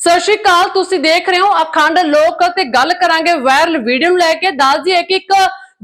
ਸਤਿ ਸ਼੍ਰੀ ਅਕਾਲ, ਤੁਸੀਂ ਦੇਖ ਰਹੇ ਹੋ ਅਖੰਡ ਲੋਕ ਤੇ ਗੱਲ ਕਰਾਂਗੇ ਵਾਇਰਲ ਵੀਡੀਓ ਨੂੰ ਲੈ ਕੇ। ਦੱਸ ਦਈਏ ਕਿ ਇੱਕ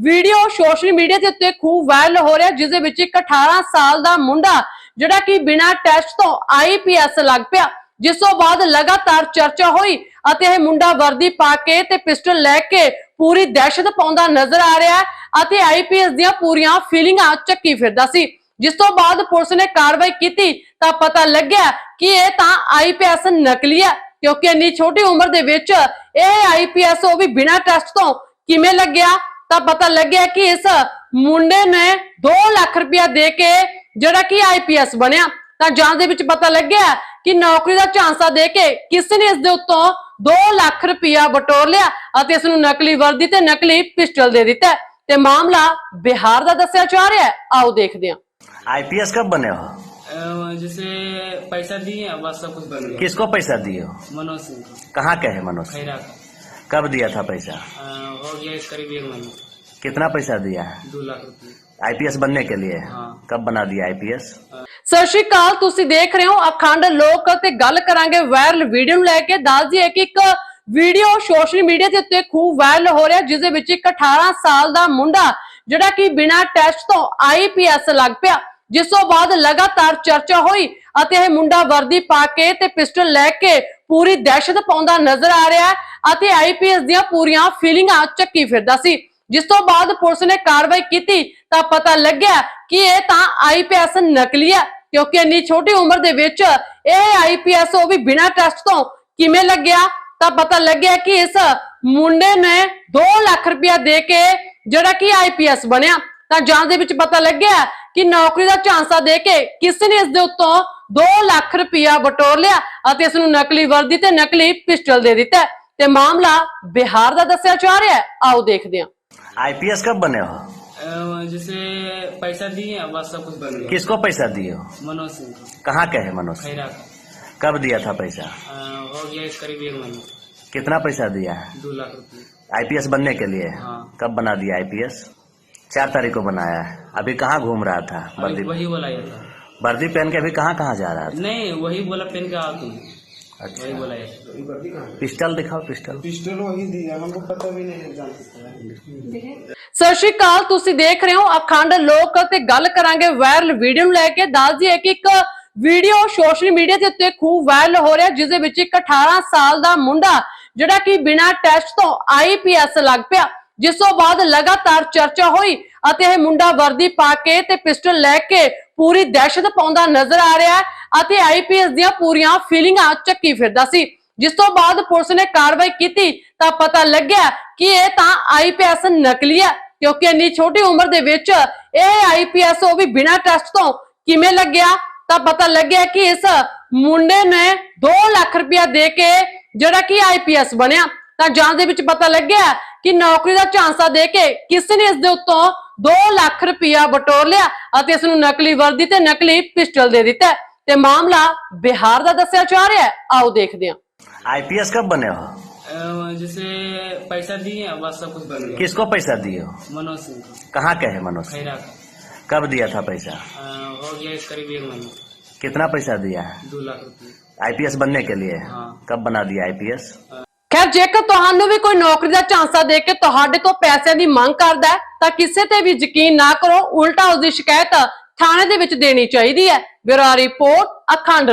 ਵੀਡੀਓ ਸੋਸ਼ਲ ਮੀਡੀਆ ਦੇ ਉੱਤੇ ਖੂਬ ਵਾਇਰਲ ਹੋ ਰਿਹਾ ਜਿਸ ਦੇ ਵਿੱਚ ਇੱਕ 18 ਸਾਲ ਦਾ ਮੁੰਡਾ, ਜਿਹੜਾ ਕਿ ਬਿਨਾਂ ਟੈਸਟ ਤੋਂ ਆਈਪੀਐਸ ਲੱਗ ਪਿਆ, ਜਿਸ ਤੋਂ ਬਾਅਦ ਲਗਾਤਾਰ ਚਰਚਾ ਹੋਈ ਅਤੇ ਇਹ ਮੁੰਡਾ ਵਰਦੀ ਪਾ ਕੇ ਤੇ ਪਿਸਟਲ ਲੈ ਕੇ ਪੂਰੀ ਦਹਿਸ਼ਤ ਪਾਉਂਦਾ ਨਜ਼ਰ ਆ ਰਿਹਾ ਹੈ ਅਤੇ ਆਈਪੀਐਸ ਦੀਆਂ ਪੂਰੀਆਂ ਫੀਲਿੰਗਾਂ ਚੱਕੀ ਫਿਰਦਾ ਸੀ। ਜਿਸ ਤੋਂ ਬਾਅਦ ਪੁਲਿਸ ਨੇ ਕਾਰਵਾਈ ਕੀਤੀ ਤਾਂ ਪਤਾ ਲੱਗਿਆ ਕਿ ਇਹ ਤਾਂ ਆਈਪੀਐਸ ਨਕਲੀ ਹੈ। ਕਿਉਂਕਿ ਇੰਨੀ ਛੋਟੀ ਉਮਰ ਦੇ ਵਿੱਚ ਇਹ ਆਈਪੀਐਸ ਉਹ ਵੀ ਬਿਨਾਂ ਟੈਸਟ ਤੋਂ ਕਿਵੇਂ ਲੱਗਿਆ? ਤਾਂ ਪਤਾ ਲੱਗਿਆ ਕਿ ਇਸ ਮੁੰਡੇ ਨੇ 2 ਲੱਖ ਰੁਪਇਆ ਦੇ ਕੇ ਜਿਹੜਾ ਕਿ ਆਈਪੀਐਸ ਬਣਿਆ। ਤਾਂ ਜਾਂਚ ਦੇ ਵਿੱਚ ਪਤਾ ਲੱਗਿਆ ਕਿ ਨੌਕਰੀ ਦਾ ਝਾਂਸਾ ਦੇ ਕੇ ਕਿਸੇ ਨੇ ਇਸ ਦੇ ਉੱਤੋਂ 2 ਲੱਖ ਰੁਪਇਆ ਬਟੋਰ ਲਿਆ ਅਤੇ ਇਸ ਨੂੰ ਨਕਲੀ ਵਰਦੀ ਤੇ ਨਕਲੀ ਪਿਸਟਲ ਦੇ ਦਿੱਤਾ। ਤੇ ਮਾਮਲਾ ਬਿਹਾਰ ਦਾ ਦੱਸਿਆ ਜਾ ਰਿਹਾ ਆਓ ਦੇਖਦੇ ਹਾਂ। ਆਈਪੀਐਸ ਕਬ ਬਣਿਆ ਹੋ जैसे पैसा दिए बस सब कुछ बन गया किसको पैसा दिए हो मनोज सिंह को, कहाँ के है मनोज खैरा का कब दिया था पैसा अ, हो गया इस करीब एक महीना कितना पैसा दिया है दो लाख रुपये आईपीएस बनने के लिए हाँ। कब बना दिया आईपीएस ਸਤਿ ਸ਼੍ਰੀ ਅਕਾਲ ਤੁਸੀਂ ਦੇਖ ਰਹੇ ਹੋ ਅਖੰਡ ਲੋਕ ਤੇ ਗੱਲ ਕਰਾਂਗੇ ਵਾਇਰਲ ਵੀਡੀਓ ਨੂੰ ਲੈ ਕੇ ਦੱਸ ਦਈਏ ਕਿ ਇੱਕ ਵੀਡੀਓ ਸੋਸ਼ਲ ਮੀਡੀਆ ਦੇ ਉੱਤੇ ਖੂਬ ਵਾਇਰਲ ਹੋ ਰਿਹਾ ਜਿਸ ਦੇ ਵਿੱਚ ਇੱਕ 18 ਸਾਲ ਦਾ ਮੁੰਡਾ ਜਿਹੜਾ ਕਿ ਬਿਨਾਂ ਟੈਸਟ ਤੋਂ ਆਈਪੀਐਸ ਲੱਗ ਪਿਆ ਜਿਸ ਤੋਂ ਬਾਅਦ ਲਗਾਤਾਰ ਚਰਚਾ ਹੋਈ ਅਤੇ ਇਹ ਮੁੰਡਾ ਵਰਦੀ ਪਾ ਕੇ ਤੇ ਪਿਸਟਲ ਲੈ ਕੇ ਪੂਰੀ ਦਹਿਸ਼ਤ ਪਾਉਂਦਾ ਨਜ਼ਰ ਆ ਰਿਹਾ ਅਤੇ ਆਈਪੀਐਸ ਦੀਆਂ ਪੂਰੀਆਂ ਫੀਲਿੰਗਾਂ ਚੱਕੀ ਫਿਰਦਾ ਸੀ। ਜਿਸ ਤੋਂ ਬਾਅਦ ਪੁਲਿਸ ਨੇ ਕਾਰਵਾਈ ਕੀਤੀ ਤਾਂ ਪਤਾ ਲੱਗਿਆ ਕਿ ਇਹ ਤਾਂ ਆਈਪੀਐਸ ਨਕਲੀ ਹੈ, ਕਿਉਂਕਿ ਇੰਨੀ ਛੋਟੀ ਉਮਰ ਦੇ ਵਿੱਚ ਇਹ ਆਈਪੀਐਸ ਉਹ ਵੀ ਬਿਨਾਂ ਟੈਸਟ ਤੋਂ ਕਿਵੇਂ ਲੱਗਿਆ? ਤਾਂ ਪਤਾ ਲੱਗਿਆ ਕਿ ਇਸ ਮੁੰਡੇ ਨੇ 2 ਲੱਖ ਰੁਪਇਆ ਦੇ ਕੇ ਜਿਹੜਾ ਕਿ ਆਈਪੀਐਸ ਬਣਿਆ। ਤਾਂ ਜਾਂਚ ਦੇ ਵਿੱਚ ਪਤਾ ਲੱਗਿਆ ਕਿ ਨੌਕਰੀ ਦਾ ਝਾਂਸਾ ਦੇ ਕੇ ਕਿਸੇ ਨੇ ਇਸ ਦੇ ਉੱਤੋਂ 2 ਲੱਖ ਰੁਪਇਆ ਬਟੋਰ ਲਿਆ ਅਤੇ ਇਸ ਨੂੰ ਨਕਲੀ ਵਰਦੀ ਤੇ ਨਕਲੀ ਪਿਸਟਲ ਦੇ ਦਿੱਤਾ ਹੈ ਤੇ ਮਾਮਲਾ ਬਿਹਾਰ ਦਾ ਦੱਸਿਆ ਜਾ ਰਿਹਾ ਹੈ ਆਓ ਦੇਖਦੇ ਹਾਂ आईपीएस कब बने हो अ, जैसे पैसा दिए बस सब कुछ बन गया किसको पैसा दिए हो मनोज सिंह को, कहाँ के है मनोज खैरा का कब दिया था पैसा अ, हो गया इस करीब एक महीना कितना पैसा दिया है दो लाख रुपये आईपीएस बनने के लिए हाँ। कब बना दिया आईपीएस चार तारीख को बनाया है अभी कहाँ घूम रहा था अभी वर्दी वही बोला ये था वर्दी पहन के अभी कहाँ कहाँ जा रहा था नहीं वही बोला पेन का आओ तुम वही अच्छा बोला ये था। पिस्टल दिखाओ पिस्टल पिस्टल वही दिया हमको पता भी नहीं है जान सकता है ਸਤਿ ਸ਼੍ਰੀ ਅਕਾਲ ਤੁਸੀਂ ਦੇਖ ਰਹੇ ਹੋ ਅਖੰਡ ਲੋਕ ਤੇ ਗੱਲ ਕਰਾਂਗੇ ਵਾਇਰਲ ਵੀਡੀਓ ਨੂੰ ਲੈ ਕੇ ਦੱਸ ਦਈਏ ਕਿ ਇੱਕ ਵੀਡੀਓ ਸੋਸ਼ਲ ਮੀਡੀਆ ਦੇ ਉੱਤੇ ਖੂਬ ਵਾਇਰਲ ਹੋ ਰਿਹਾ ਜਿਸ ਦੇ ਵਿੱਚ ਇੱਕ 18 ਸਾਲ ਦਾ ਮੁੰਡਾ ਜਿਹੜਾ ਕਿ ਬਿਨਾਂ ਟੈਸਟ ਤੋਂ ਆਈਪੀਐਸ ਲੱਗ ਪਿਆ ਜਿਸ ਤੋਂ ਬਾਅਦ ਲਗਾਤਾਰ ਚਰਚਾ ਹੋਈ ਅਤੇ ਇਹ ਮੁੰਡਾ ਵਰਦੀ ਪਾ ਕੇ ਤੇ ਪਿਸਟਲ ਲੈ ਕੇ ਪੂਰੀ ਦਹਿਸ਼ਤ ਪਾਉਂਦਾ ਨਜ਼ਰ ਆ ਰਿਹਾ ਅਤੇ ਆਈਪੀਐਸ ਦੀਆਂ ਪੂਰੀਆਂ ਫੀਲਿੰਗਾਂ ਚੱਕੀ ਫਿਰਦਾ ਸੀ। ਜਿਸ ਤੋਂ ਬਾਅਦ ਪੁਲਿਸ ਨੇ ਕਾਰਵਾਈ ਕੀਤੀ ਤਾਂ ਪਤਾ ਲੱਗਿਆ ਕਿ ਇਹ ਤਾਂ ਆਈਪੀਐਸ ਨਕਲੀ ਹੈ, ਕਿਉਂਕਿ ਇੰਨੀ ਛੋਟੀ ਉਮਰ ਦੇ ਵਿੱਚ ਇਹ ਆਈਪੀਐਸ ਉਹ ਵੀ ਬਿਨਾਂ ਟੈਸਟ ਤੋਂ ਕਿਵੇਂ ਲੱਗਿਆ? ਤਾਂ ਪਤਾ ਲੱਗਿਆ ਕਿ ਇਸ ਮੁੰਡੇ ਨੇ 2 ਲੱਖ ਰੁਪਇਆ ਦੇ ਕੇ ਜਿਹੜਾ ਕਿ ਆਈਪੀਐਸ ਬਣਿਆ। ਤਾਂ ਜਾਂਚ ਦੇ ਵਿੱਚ ਪਤਾ ਲੱਗਿਆ ਕਿ ਨੌਕਰੀ ਦਾ ਝਾਂਸਾ ਦੇ ਕੇ ਕਿਸੇ ਨੇ ਇਸ ਦੇ ਉੱਤੋਂ 2 ਲੱਖ ਰੁਪਇਆ ਬਟੋਰ ਲਿਆ ਅਤੇ ਇਸ ਨੂੰ ਨਕਲੀ ਵਰਦੀ ਤੇ ਨਕਲੀ ਪਿਸਟਲ ਦੇ ਦਿੱਤਾ ਹੈ ਤੇ ਮਾਮਲਾ ਬਿਹਾਰ ਦਾ ਦੱਸਿਆ ਜਾ ਰਿਹਾ ਹੈ ਆਓ ਦੇਖਦੇ ਹਾਂ आईपीएस कब बने हो अ, जैसे पैसा दिए बस सब कुछ बन गया किसको पैसा दिए हो मनोज सिंह को, कहाँ के है मनोज खैरा का कब दिया था पैसा अ, हो गया इस करीब एक महीना कितना पैसा दिया है दो लाख रुपये आईपीएस बनने के लिए हाँ। कब बना दिया आईपीएस ਖੈਰ, ਜੇਕਰ ਤੁਹਾਨੂੰ ਵੀ ਕੋਈ ਨੌਕਰੀ ਦਾ ਝਾਂਸਾ ਦੇ ਕੇ ਤੁਹਾਡੇ ਤੋਂ ਪੈਸਿਆਂ ਦੀ ਮੰਗ ਕਰਦਾ ਹੈ, ਤਾਂ ਕਿਸੇ ਤੇ ਵੀ ਯਕੀਨ ਨਾ ਕਰੋ, ਉਲਟਾ ਉਸ ਦੀ ਸ਼ਿਕਾਇਤ ਥਾਣੇ ਦੇ ਵਿੱਚ ਦੇਣੀ ਚਾਹੀਦੀ ਹੈ। ਬਿਊਰੋ ਰਿਪੋਰਟ, ਅਖੰਡ